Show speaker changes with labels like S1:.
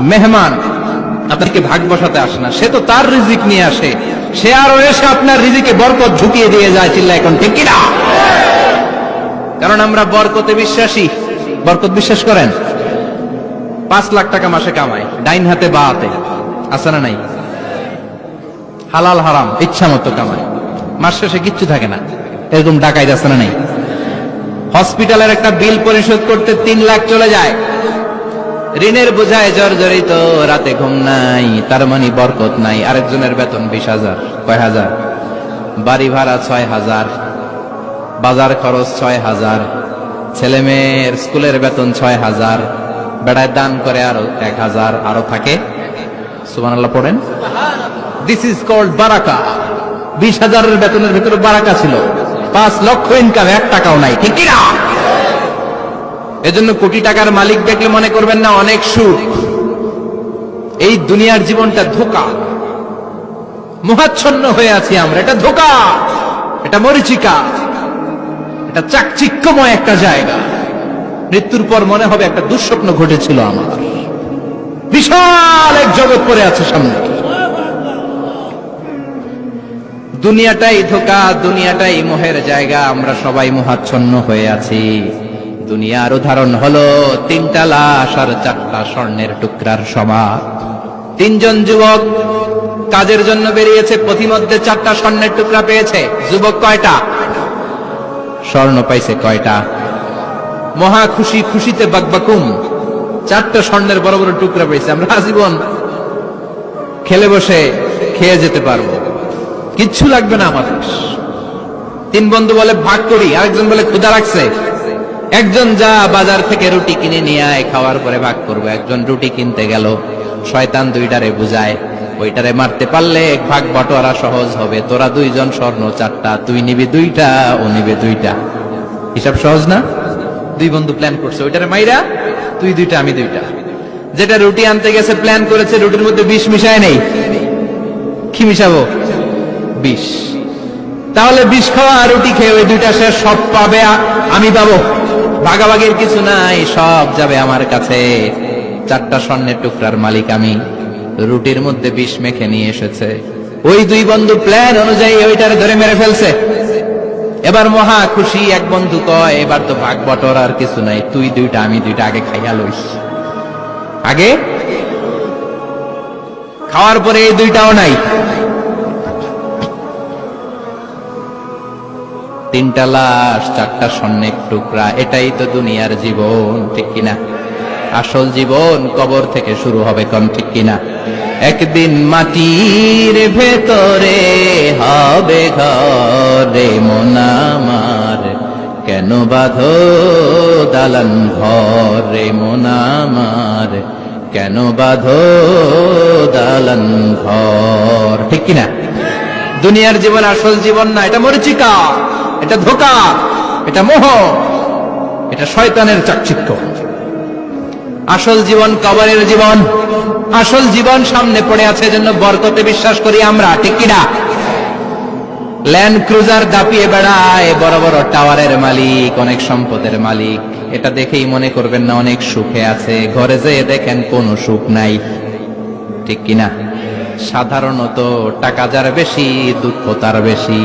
S1: মেহমান। আপনাকে ভাগ বসাতে আসে না। সে তো তার রিজিক নিয়ে আসে। সে আরও এসে আপনার রিজিকে বরকত ঝুঁকিয়ে দিয়ে যায় চিল্লা, এখন ঠিক কিনা? কারণ আমরা বরকতে বিশ্বাসী। বরকত বিশ্বাস করেন? পাঁচ লাখ টাকা মাসে কামাই, ডাইন হাতে বা হাতে। আছে না নাই? হালাল হারাম, ইচ্ছা মতো কামাই। মাস শেষে কিচ্ছু থাকে না। এরকম ডাকাই আছে না নাই? হসপিটালের একটা বিল পরিশোধ করতে তিন লাখ চলে যায়। ঋণের বোঝায় জর্জরিত, রাতে ঘুম নাই, তার মানে বরকত নাই, আরেকজনের বেতন বিশ হাজার, কয় হাজার? বাড়ি ভাড়া ছয় হাজার, বাজার খরচ ছয় হাজার, ছেলে মেয়ের স্কুলের বেতন ছয় হাজার, বেড়ায় দান করে আরও এক হাজার, আরও থাকে? সুবহানাল্লাহ পড়েন। দিস ইজ কল্ড বারাকা। বিশ হাজারের বেতনের ভেতরে বারাকা ছিল। পাঁচ লক্ষ ইনকাম এক টাকাও নাই, ঠিক কিনা? এজন্য কোটি টাকার মালিক দেখলে মনে করবেন না অনেক সুখ। এই দুনিয়ার জীবনটা ধোকা। মোহাচ্ছন্ন হয়ে আছি আমরা। এটা ধোকা। এটা মরিচিকা। এটা চাকচিক্যময় একটা জায়গা। মৃত্যুর পর মনে হবে একটা দুঃস্বপ্ন ঘটেছিল আমার। বিশাল এক জগৎ পড়ে আছে সামনে। দুনিয়াটাই ধোকা, দুনিয়াটাই মোহের জায়গা। আমরা সবাই মোহাচ্ছন্ন হয়ে আছি। দুনিয়ার উদাহরণ হলো তিনটা লাশ আর চারটা স্বর্ণের টুকরার সমাজ তিনজন যুবক কাজের জন্য বেরিয়েছে, পথিমধ্যে চারটা স্বর্ণের টুকরা পেয়েছে। যুবক কয়টা? স্বর্ণ পাইছে কয়টা? মহা খুশি, খুশিতে বাকবাকুম। চারটা স্বর্ণের বড় বড় টুকরা পেয়েছে। আমরা আজীবন খেলে বসে খেয়ে যেতে পারব। কিচ্ছু লাগবে না আমাদের। তিন বন্ধু বলে, ভাগ করি। আরেকজন বলে ক্ষুদা রাখছে একজন যা বাজার থেকে রুটি কিনে নিয়ে আয়, খাওয়ার পরে ভাগ করব। একজন রুটি কিনতে গেল, শয়তান দুইটারে বুঝায়, ওইটারে মারতে পারলে ভাগ বটোয়ারা সহজ হবে। তোরা দুইজন স্বর্ণ চারটা, তুই নিবি দুইটা, ও নিবে দুইটা। হিসাব সহজ না? দুই বন্ধু প্ল্যান করছে, ওইটারে মাইরা তুই দুইটা, আমি দুইটা। যেটা রুটি আনতে গেছে প্ল্যান করেছে, রুটির মধ্যে বিষ মিশায় নেই। কি মিশাবো? বিষ। তাহলে বিষ খাওয়া রুটি খেয়ে ওই দুইটা সে সব পাবে আমি পাবো। ভাগাভাগির কিছু নাই, সব যাবে আমার কাছে। চারটা স্বর্ণের টুকরার মালিক আমি। রুটির মধ্যে বিষ মেখে নিয়ে এসেছে। ওই দুই বন্ধু প্ল্যান অনুযায়ী ওইটার ধরে মেরে ফেলছে। এবার মহা খুশি এক বন্ধু কয়, এবার তো ভাগ বটর, আর কিছু নাই। তুই দুইটা, আমি দুইটা, আগে খাইয়া লইস। আগে? খাওয়ার পরে এই দুইটাও নাই। তিনটা লাশ, চারটা স্বর্ণের টুকরা, এটাই তো দুনিয়ার জীবন, ঠিক কিনা? আসল জীবন কবর থেকে শুরু হবে কম, ঠিক কিনা? একদিন মাটির ভেতরে হবে ঘরে মোনামার কেন বাঁধো দালান ঘরে মোনামার কেন বাঁধো দালান ঘর, ঠিক কিনা? দুনিয়ার জীবন আসল জীবন না, এটা মরিচিকা। এটা ধোকা, এটা মোহ, এটা শয়তানের চাকচিক্য। আসল জীবন কবরের জীবন, আসল জীবন সামনে পড়ে আছে জন্য বরকতে বিশ্বাস করি আমরা কিনা ল্যান্ড ক্রুজার দাপিয়ে বেড়ায়, বড় বড় টাওয়ারের মালিক, অনেক সম্পদের মালিক। এটা দেখেই মনে করবেন না অনেক সুখে আছে, ঘরে যেয়ে দেখেন কোনো সুখ নাই। ঠিক কিনা সাধারণত টাকা যার বেশি, দুঃখ তার বেশি।